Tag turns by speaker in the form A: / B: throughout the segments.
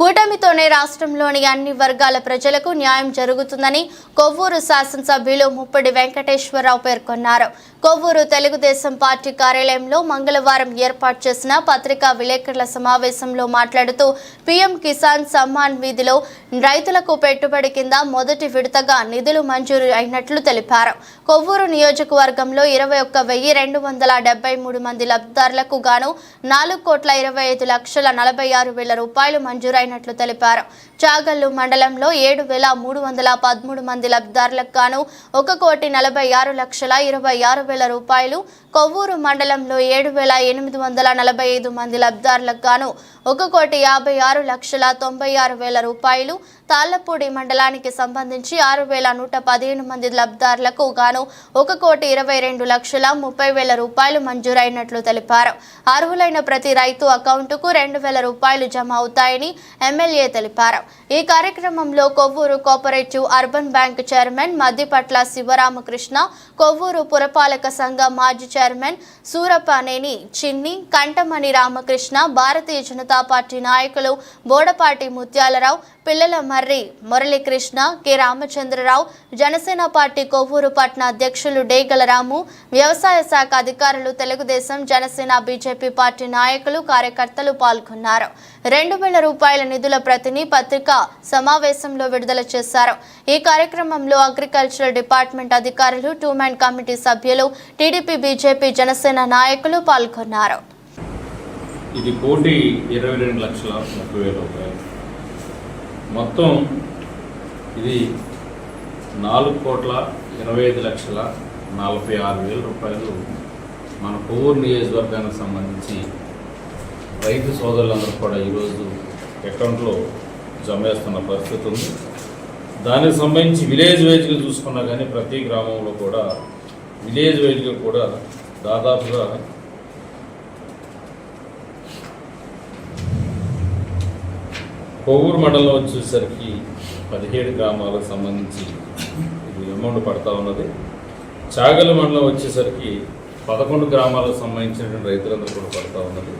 A: కూటమితోనే రాష్ట్రంలోని అన్ని వర్గాల ప్రజలకు న్యాయం జరుగుతుందని కొవ్వూరు శాసనసభ్యులు ముప్పటి వెంకటేశ్వరరావు పేర్కొన్నారు. కొవ్వూరు తెలుగుదేశం పార్టీ కార్యాలయంలో మంగళవారం ఏర్పాటు చేసిన పత్రికా విలేకరుల సమావేశంలో మాట్లాడుతూ పీఎం కిసాన్ సమ్మాన్ వీధిలో రైతులకు పెట్టుబడి కింద మొదటి విడతగా నిధులు మంజూరు అయినట్లు తెలిపారు. కొవ్వూరు నియోజకవర్గంలో ఇరవై ఒక్క వెయ్యి రెండు వందల డెబ్బై మూడు మంది లబ్ధిదారులకు గాను నాలుగు కోట్ల ఇరవై ఐదు లక్షల నలభై ఆరు వేల రూపాయలు మంజూరైన మంజూరైనట్లు తెలిపారు. చాగల్లు మండలంలో ఏడు వేల మూడు వందల పదమూడు మంది లబ్ధిదారులకు గాను ఒక కోటి నలభై ఆరు లక్షల ఇరవై ఆరు వేల రూపాయలు కొవ్వూరు మండలంలో ఏడు వేల ఎనిమిది వందల నలభై ఐదు మంది లబ్ధిదారులకు గాను ఒక కోటి యాభై ఆరు లక్షల తొంభై ఆరు వేల రూపాయలు తాళ్ళపూడి మండలానికి సంబంధించి ఆరు వేల నూట పదిహేను మంది లబ్ధిదారులకు గాను ఒక కోటి ఇరవై రెండు లక్షల ముప్పై వేల రూపాయలు మంజూరైనట్లు తెలిపారు. అర్హులైన ప్రతి రైతు అకౌంటుకు రెండు వేల రూపాయలు జమ అవుతాయని ఎమ్మెల్యే తెలిపారు. ఈ కార్యక్రమంలో Kovvur cooperative urban bank chairman Maddipatla Sivaramakrishna Kovvur పురపాలక సంఘ మాజీ చైర్మన్ సూరపానేని చిన్ని కంటమణి రామకృష్ణ భారతీయ జనతా పార్టీ నాయకులు బోడపాటి ముత్యాలరావు పిల్లల మర్రి మురళీకృష్ణ కె రామచంద్రరావు జనసేన పార్టీ కొవ్వూరు పట్న అధ్యక్షులు డేగలరాము వ్యవసాయ శాఖ అధికారులు తెలుగుదేశం జనసేన బీజేపీ పార్టీ నాయకులు కార్యకర్తలు పాల్గొన్నారు. రెండు వేల రూపాయల నిధుల ప్రతిని పత్రికా సమావేశంలో విడుదల చేశారు. ఈ కార్యక్రమంలో అగ్రికల్చరల్ డిపార్ట్మెంట్ అధికారులు టూ మ్యాన్ కమిటీ సభ్యులు టీడీపీ బీజేపీ జనసేన నాయకులు పాల్గొన్నారు.
B: ఇది కోటి ఇరవై రెండు లక్షల ముప్పై వేల రూపాయలు. మొత్తం ఇది నాలుగు కోట్ల ఇరవై ఐదు లక్షల నలభై ఆరు వేల రూపాయలు మన కొవ్వూరు నియోజకవర్గానికి సంబంధించి రైతు సోదరులందరూ కూడా ఈరోజు అకౌంట్లో జమ చేస్తున్న పరిస్థితి ఉంది. దానికి సంబంధించి విలేజ్ వైజ్గా చూసుకున్నా కానీ ప్రతి గ్రామంలో కూడా విలేజ్ వైజ్గా కూడా దాదాపుగా కొవ్వూరు మండలం వచ్చేసరికి పదిహేడు గ్రామాలకు సంబంధించి ఇది అమౌంట్ పడతా ఉన్నది. చాగల మండలం వచ్చేసరికి పదకొండు గ్రామాలకు సంబంధించినటువంటి రైతులందరూ కూడా పడతా ఉన్నది.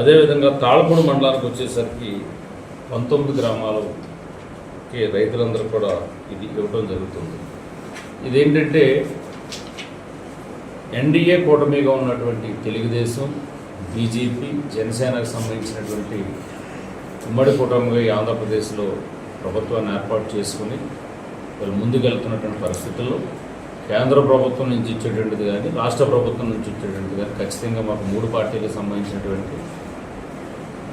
B: అదేవిధంగా తాళపూడి మండలానికి వచ్చేసరికి పంతొమ్మిది గ్రామాలకి రైతులందరూ కూడా ఇది ఇవ్వడం జరుగుతుంది. ఇదేంటంటే ఎన్డీఏ కూటమిగా ఉన్నటువంటి తెలుగుదేశం బీజేపీ జనసేనకు సంబంధించినటువంటి ఉమ్మడి కూటమిగా ఈ ఆంధ్రప్రదేశ్లో ప్రభుత్వాన్ని ఏర్పాటు చేసుకుని వాళ్ళు ముందుకెళ్తున్నటువంటి పరిస్థితుల్లో కేంద్ర ప్రభుత్వం నుంచి ఇచ్చేటువంటిది కానీ రాష్ట్ర ప్రభుత్వం నుంచి ఇచ్చేటువంటిది కానీ ఖచ్చితంగా మాకు మూడు పార్టీలకు సంబంధించినటువంటి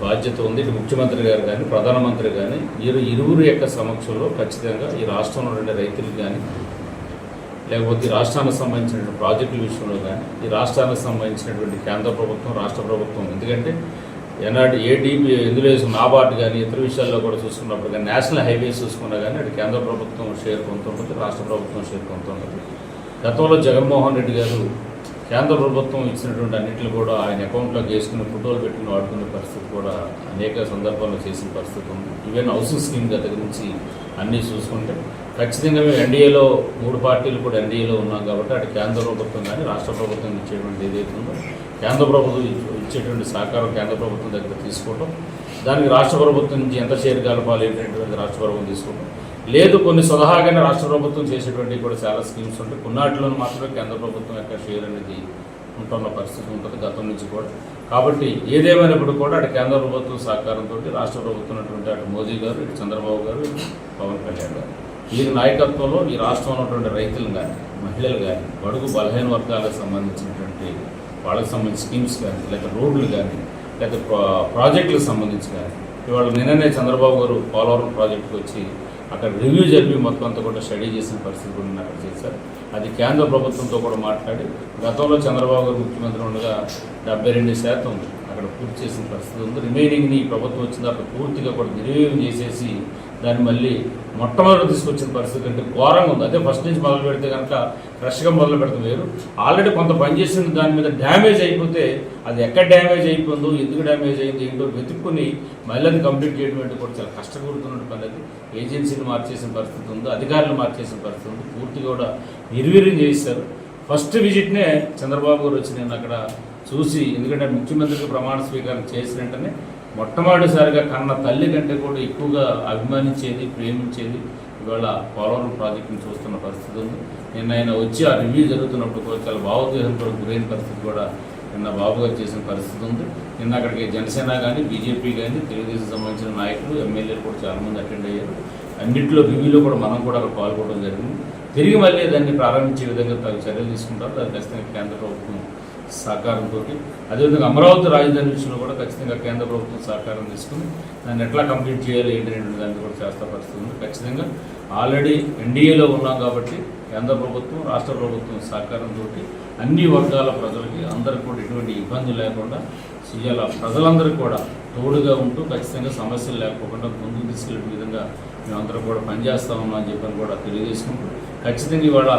B: బాధ్యత ఉంది. ఇటు ముఖ్యమంత్రి గారు కానీ ప్రధానమంత్రి కానీ వీరు ఇరువురు యొక్క సమక్షంలో ఖచ్చితంగా ఈ రాష్ట్రంలో ఉండే రైతులకు కానీ లేకపోతే ఈ రాష్ట్రానికి సంబంధించినటువంటి ప్రాజెక్టుల విషయంలో కానీ ఈ రాష్ట్రానికి సంబంధించినటువంటి కేంద్ర ప్రభుత్వం రాష్ట్ర ప్రభుత్వం. ఎందుకంటే ఎన్ఆర్డి ఏటీపీ ఎందులో వేసుకున్న నాబార్డు కానీ ఇతర విషయాల్లో కూడా చూసుకున్నప్పుడు కానీ నేషనల్ హైవేస్ చూసుకున్నా కానీ అటు కేంద్ర ప్రభుత్వం షేర్ కొంత ఉంటుంది రాష్ట్ర ప్రభుత్వం షేర్ కొంత ఉంటుంది గతంలో జగన్మోహన్ రెడ్డి గారు కేంద్ర ప్రభుత్వం ఇచ్చినటువంటి అన్నింటిని కూడా ఆయన అకౌంట్లోకి వేసుకుని ఫోటోలు పెట్టుకుని వాడుకునే పరిస్థితి కూడా అనేక సందర్భాల్లో చేసిన పరిస్థితి ఉంది. ఈవెన్ హౌసింగ్ స్కీమ్ దగ్గర నుంచి అన్నీ చూసుకుంటే ఖచ్చితంగా మేము ఎన్డీఏలో మూడు పార్టీలు కూడా ఎన్డీఏలో ఉన్నాం కాబట్టి అటు కేంద్ర ప్రభుత్వం కానీ రాష్ట్ర ప్రభుత్వం ఇచ్చేటువంటి ఏదైతే ఉందో కేంద్ర ప్రభుత్వం ఇచ్చేటువంటి సహకారం కేంద్ర ప్రభుత్వం దగ్గర తీసుకోవటం. దానికి రాష్ట్ర ప్రభుత్వం నుంచి ఎంత షేర్ కలపాలి ఏంటంటే రాష్ట్ర ప్రభుత్వం తీసుకోవటం. లేదు కొన్ని సలహాగానే రాష్ట్ర ప్రభుత్వం చేసేటువంటి కూడా చాలా స్కీమ్స్ ఉంటాయి. కొన్నాటిలో మాత్రమే కేంద్ర ప్రభుత్వం యొక్క షేర్ అనేది ఉంటున్న పరిస్థితి ఉంటుంది గతం నుంచి కూడా. కాబట్టి ఏదేమైనప్పుడు కూడా అటు కేంద్ర ప్రభుత్వం సహకారంతో రాష్ట్ర ప్రభుత్వం ఉన్నటువంటి అటు మోదీ గారు ఇటు చంద్రబాబు గారు పవన్ కళ్యాణ్ గారు. వీరి నాయకత్వంలో ఈ రాష్ట్రంలో ఉన్నటువంటి రైతులు కానీ మహిళలు కానీ బడుగు బలహీన వర్గాలకు సంబంధించినటువంటి వాళ్ళకి సంబంధించిన స్కీమ్స్ కానీ లేక రోడ్లు కానీ లేక ప్రాజెక్టులకు సంబంధించి కానీ ఇవాళ నిన్ననే చంద్రబాబు గారు పోలవరం ప్రాజెక్టుకి వచ్చి అక్కడ రివ్యూ జరిపి మొత్తం అంతా కూడా స్టడీ చేసిన పరిస్థితి కూడా అక్కడ చేశారు అది కేంద్ర ప్రభుత్వంతో కూడా మాట్లాడి గతంలో చంద్రబాబు గారు ముఖ్యమంత్రి ఉండగా డెబ్బై రెండు శాతం అక్కడ పూర్తి చేసిన పరిస్థితి ఉంది. రిమైనింగ్ని ప్రభుత్వం వచ్చిన తర్వాత పూర్తిగా కూడా నిర్వీర్యం చేసేసి దాన్ని మళ్ళీ మొట్టమొదటి తీసుకొచ్చిన పరిస్థితి అంటే ఘోరంగా ఉంది. అదే ఫస్ట్ నుంచి మొదలు పెడితే కనుక ఫ్రెష్గా మొదలు పెడతాం వేరు. ఆల్రెడీ కొంత పని చేసిన దాని మీద డ్యామేజ్ అయిపోతే అది ఎక్కడ డ్యామేజ్ అయిపోయిందో ఎందుకు డ్యామేజ్ అయింది ఏంటో వెతుక్కుని మళ్ళీ అది కంప్లీట్ చేయడం అంటే కూడా చాలా కష్టపడుతున్న పని అది. ఏజెన్సీని మార్చేసిన పరిస్థితి ఉంది అధికారులు మార్చేసిన పరిస్థితి ఉంది. పూర్తిగా కూడా నిర్వీర్యం చేశారు. ఫస్ట్ విజిట్నే చంద్రబాబు గారు వచ్చి నేను అక్కడ చూసి ఎందుకంటే ముఖ్యమంత్రికి ప్రమాణ స్వీకారం చేసిన వెంటనే మొట్టమొదటిసారిగా కన్న తల్లి కంటే కూడా ఎక్కువగా అభిమానించేది ప్రేమించేది ఇవాళ పోలవరం ప్రాజెక్టుని చూస్తున్న పరిస్థితి ఉంది. నిన్న ఆయన వచ్చి ఆ రివ్యూ జరుగుతున్నప్పుడు కూడా చాలా భావోద్వేగంతో గురైన పరిస్థితి కూడా నిన్న బాబు గారు చేసిన పరిస్థితి ఉంది. నిన్న అక్కడికి జనసేన కానీ బీజేపీ కానీ తెలుగుదేశం సంబంధించిన నాయకులు ఎమ్మెల్యేలు కూడా చాలామంది అటెండ్ అయ్యారు. అన్నింటిలో రివ్యూలో కూడా మనం కూడా అక్కడ పాల్గొనడం జరిగింది. తిరిగి మళ్ళీ దాన్ని ప్రారంభించే విధంగా తగు చర్యలు తీసుకుంటారు. దాన్ని ఖచ్చితంగా కేంద్ర ప్రభుత్వం సహకారంతో అదేవిధంగా అమరావతి రాజధాని విషయంలో కూడా ఖచ్చితంగా కేంద్ర ప్రభుత్వం సహకారం తీసుకుని దాన్ని ఎట్లా కంప్లీట్ చేయాలి ఏంటి అనే దాన్ని కూడా చేస్తా పరిస్థితి ఉంది. ఖచ్చితంగా ఆల్రెడీ ఎన్డీఏలో ఉన్నాం కాబట్టి కేంద్ర ప్రభుత్వం రాష్ట్ర ప్రభుత్వం సహకారంతో అన్ని వర్గాల ప్రజలకి అందరికి కూడా ఎటువంటి ఇబ్బంది లేకుండా చేయాల. ప్రజలందరికీ కూడా తోడుగా ఉంటూ ఖచ్చితంగా సమస్యలు లేకపోకుండా ముందుకు తీసుకెళ్ళే విధంగా మేమందరం కూడా పనిచేస్తా ఉన్నాం అని చెప్పని కూడా తెలియజేసుకుంటూ ఖచ్చితంగా ఇవాళ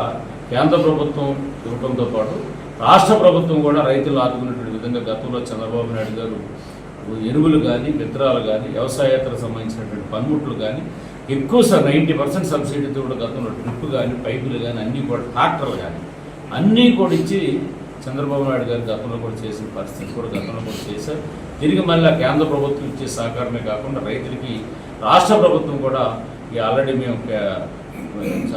B: కేంద్ర ప్రభుత్వం ఇవ్వడంతో పాటు రాష్ట్ర ప్రభుత్వం కూడా రైతులు ఆదుకునేటువంటి విధంగా గతంలో చంద్రబాబు నాయుడు గారు ఎరువులు కానీ విత్తనాలు కానీ వ్యవసాయేతర సంబంధించినటువంటి పనిముట్లు కానీ ఎక్కువ సార్ నైంటీ పర్సెంట్ సబ్సిడీతో కూడా గతంలో డ్రిప్ కానీ పైపులు కానీ అన్నీ కూడా ట్రాక్టర్లు కానీ అన్నీ కూడా ఇచ్చి చంద్రబాబు నాయుడు గారు గతంలో కూడా చేసిన పరిస్థితి కూడా గతంలో కూడా చేశారు. తిరిగి మళ్ళీ కేంద్ర ప్రభుత్వం ఇచ్చే సహకారమే కాకుండా రైతులకి రాష్ట్ర ప్రభుత్వం కూడా ఈ ఆల్రెడీ మేము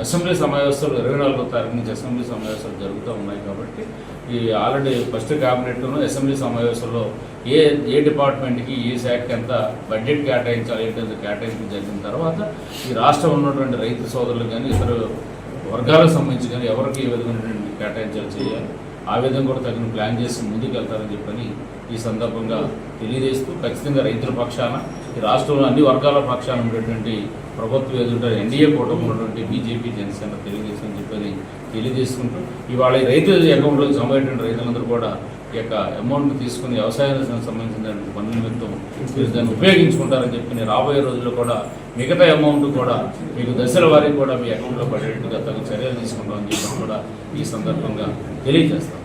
B: అసెంబ్లీ సమావేశాలు ఇరవై నాలుగో తారీఖు నుంచి అసెంబ్లీ సమావేశాలు జరుగుతూ ఉన్నాయి కాబట్టి ఈ ఆల్రెడీ ఫస్ట్ క్యాబినెట్లోనూ అసెంబ్లీ సమావేశంలో ఏ ఏ డిపార్ట్మెంట్కి ఏ శాఖకి ఎంత బడ్జెట్ కేటాయించాలి ఏంటంటే కేటాయించడం జరిగిన తర్వాత ఈ రాష్ట్రం ఉన్నటువంటి రైతు సోదరులు కానీ ఇతర వర్గాలకు సంబంధించి కానీ ఎవరికి ఏ విధమైనటువంటి కేటాయించాలి చేయాలి ఆ విధంగా కూడా తగిన ప్లాన్ చేసి ముందుకు వెళ్తారని చెప్పని ఈ సందర్భంగా తెలియజేస్తూ ఖచ్చితంగా రైతుల పక్షాన ఈ రాష్ట్రంలో అన్ని వర్గాల పక్షాన ఉండేటువంటి ప్రభుత్వం ఎదుట ఎన్డీఏ కూటమి ఉన్నటువంటి బీజేపీ జనసేన తెలుగుదేశం అని చెప్పని తెలియజేసుకుంటూ ఇవాళ ఈ రైతు అకౌంట్లో జమ రైతులందరూ కూడా ఈ యొక్క అమౌంట్ తీసుకుని వ్యవసాయానికి సంబంధించిన పనుల నిమిత్తం మీరు దాన్ని ఉపయోగించుకుంటారని చెప్పి రాబోయే రోజుల్లో కూడా మిగతా అమౌంట్ కూడా మీకు దశల వారికి కూడా మీ అకౌంట్లో పడేట్టుగా తగు చర్యలు తీసుకుంటామని చెప్పి కూడా ఈ సందర్భంగా తెలియజేస్తాం.